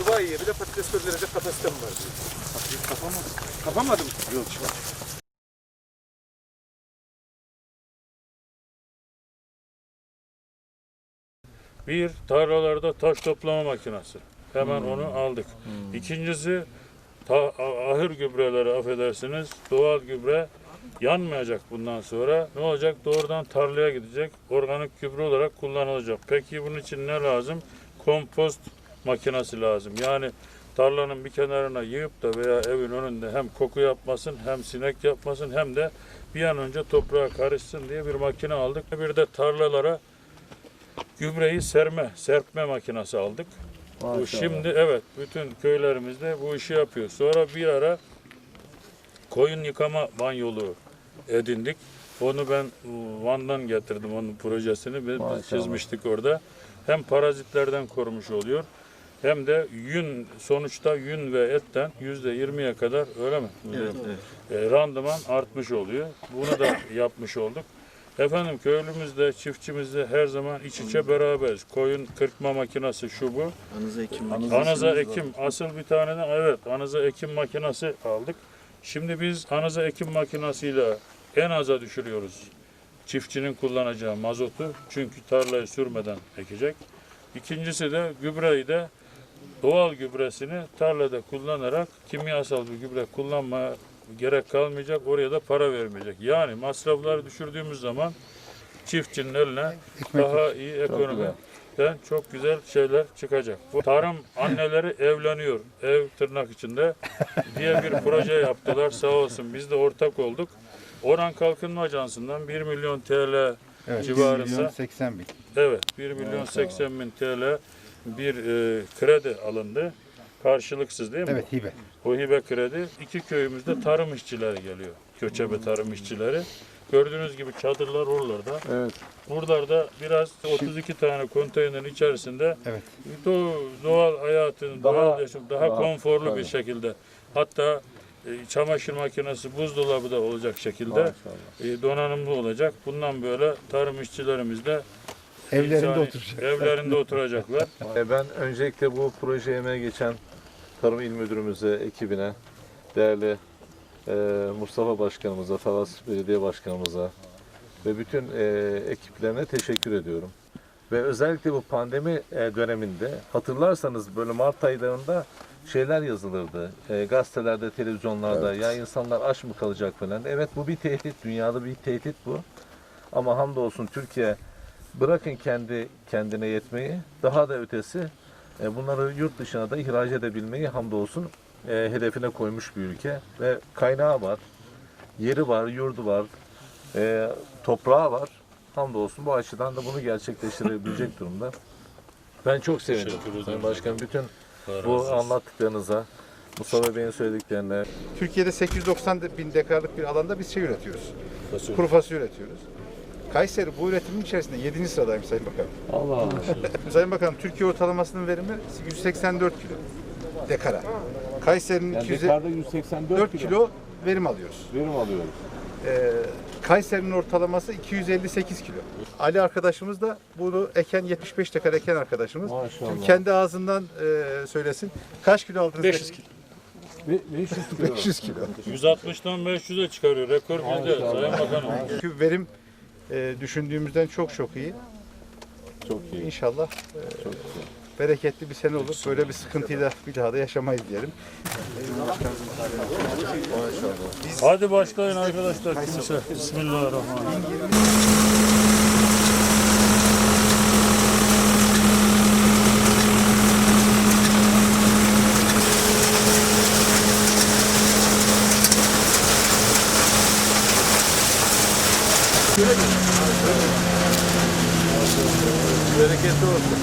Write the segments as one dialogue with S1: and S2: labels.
S1: Dubai'ye bir de patates gönderecek kapasitem var diyor. Patates kapamadı. Kapamadı mı? Yok çıkar.
S2: Bir, tarlalarda taş toplama makinesi. Hemen onu aldık. İkincisi, ta, ahır gübreleri affedersiniz. Doğal gübre yanmayacak bundan sonra. Ne olacak? Doğrudan tarlaya gidecek. Organik gübre olarak kullanılacak. Peki bunun için ne lazım? Kompost makinesi lazım. Yani tarlanın bir kenarına yığıp da veya evin önünde hem koku yapmasın hem sinek yapmasın hem de bir an önce toprağa karışsın diye bir makine aldık. Bir de tarlalara gübreyi serme, serpme makinesi aldık. Bu şimdi evet bütün köylerimizde bu işi yapıyor. Sonra bir ara koyun yıkama banyolu edindik. Onu ben Van'dan getirdim onun projesini. Biz, biz çizmiştik orada. Hem parazitlerden korumuş oluyor hem de yün sonuçta yün ve etten yüzde yirmiye kadar öyle mi? Evet, randıman artmış oluyor. Bunu da yapmış olduk. Efendim köylümüzde, çiftçimizde her zaman iç içe beraberiz. Koyun kırpma makinesi şu bu.
S3: Anıza ekim
S2: Anıza ekim asıl bir tane de evet anıza ekim makinesi aldık. Şimdi biz anıza ekim makinesiyle en aza düşürüyoruz. Çiftçinin kullanacağı mazotu çünkü tarlayı sürmeden ekecek. İkincisi de gübreyi de doğal gübresini tarlada kullanarak kimyasal bir gübre kullanmaya gerek kalmayacak. Oraya da para vermeyecek. Yani masrafları düşürdüğümüz zaman çiftçinin eline daha iyi ekonomiden çok güzel şeyler çıkacak. Bu tarım anneleri evleniyor. Ev tırnak içinde diye bir proje yaptılar. Sağ olsun biz de ortak olduk. Oran Kalkınma Ajansı'ndan 1 milyon TL
S4: Evet,
S2: civarında
S4: 1 milyon 80 bin.
S2: Evet, 1 milyon 80 bin TL bir e, kredi alındı. Karşılıksız değil mi?
S4: Evet hibe.
S2: O hibe kredi. iki köyümüzde tarım işçileri geliyor. Göçebe tarım işçileri. Gördüğünüz gibi çadırlar oralarda.
S1: Evet.
S2: Buralarda biraz 32 tane konteynerin içerisinde
S4: Evet.
S2: doğ- doğal hayatın,
S1: Daha-
S2: doğal yaşam daha,
S1: daha-
S2: konforlu bir
S1: tabii.
S2: şekilde. Hatta e, çamaşır makinesi, buzdolabı da olacak şekilde e, donanımlı olacak. Bundan böyle tarım işçilerimiz de
S4: Evlerinde
S2: insani-
S4: oturacak.
S2: Evlerinde oturacaklar.
S5: E, Ben öncelikle bu projeye emeği geçen Tarım İl Müdürümüze, ekibine, değerli e, Mustafa Başkanımıza, Talas Belediye Başkanımıza ve bütün e, ekiplerine teşekkür ediyorum. Ve özellikle bu pandemi e, döneminde hatırlarsanız böyle Mart aylarında şeyler yazılırdı. E, gazetelerde, televizyonlarda ya insanlar aç mı kalacak falan. Evet bu bir tehdit, dünyada bir tehdit bu. Ama hamdolsun Türkiye bırakın kendi kendine yetmeyi daha da ötesi e, bunları yurt dışına da ihraç edebilmeyi hamdolsun e, hedefine koymuş bir ülke ve kaynağı var, yeri var, yurdu var, e, toprağı var. Hamdolsun bu açıdan da bunu gerçekleştirebilecek durumda. Ben çok sevindim. Sayın Başkanım bütün bu anlattıklarınıza, Mustafa Bey'in söylediklerine,
S4: Türkiye'de 890 bin dekarlık bir alanda biz şey üretiyoruz.
S2: Fasulye.
S4: Kuru fasulye üretiyoruz. Kayseri bu üretimin içerisinde 7. sıradayım Sayın Bakanım.
S5: Allah Allah.
S4: Sayın Bakanım Türkiye ortalamasının verimi 184 kilo dekara. Kayseri'nin
S5: Yani
S4: 204
S5: dekarda 184 kilo,
S4: kilo verim alıyoruz.
S5: verim alıyoruz.
S4: Ee, Kayseri'nin ortalaması 258 kilo. Ali arkadaşımız da bunu eken 75 dekar eken arkadaşımız.
S5: Maşallah.
S4: Şimdi kendi ağzından e, söylesin. Kaç kilo aldınız?
S2: 500 kilo.
S5: Be- 500 kilo.
S4: 500 kilo.
S2: 160'dan 500'e çıkarıyor. Rekor bizde Sayın Bakanım.
S4: Çünkü verim e, düşündüğümüzden çok çok iyi.
S5: Çok iyi.
S4: İnşallah e, bereketli bir sene olur. Böyle bir sıkıntıyı da bir daha da yaşamayız diyelim.
S2: Hadi başlayın arkadaşlar kimse. Bismillahirrahmanirrahim.
S5: Bereketli olsun.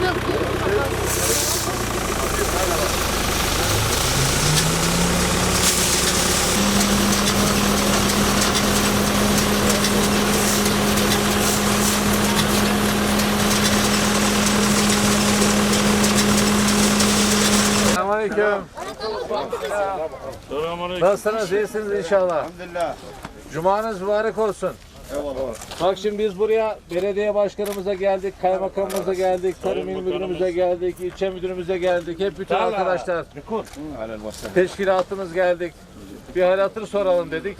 S5: Selamünaleyküm.
S2: Selamünaleyküm.
S5: Nasılsınız? İyisiniz inşallah.
S1: Elhamdülillah.
S5: Cumanız mübarek olsun. Bak şimdi biz buraya belediye başkanımıza geldik, kaymakamımıza geldik, tarım il müdürümüze geldik, ilçe müdürümüze geldik. Hep bütün arkadaşlar, teşkilatımız geldik. Bir hal hatır soralım dedik.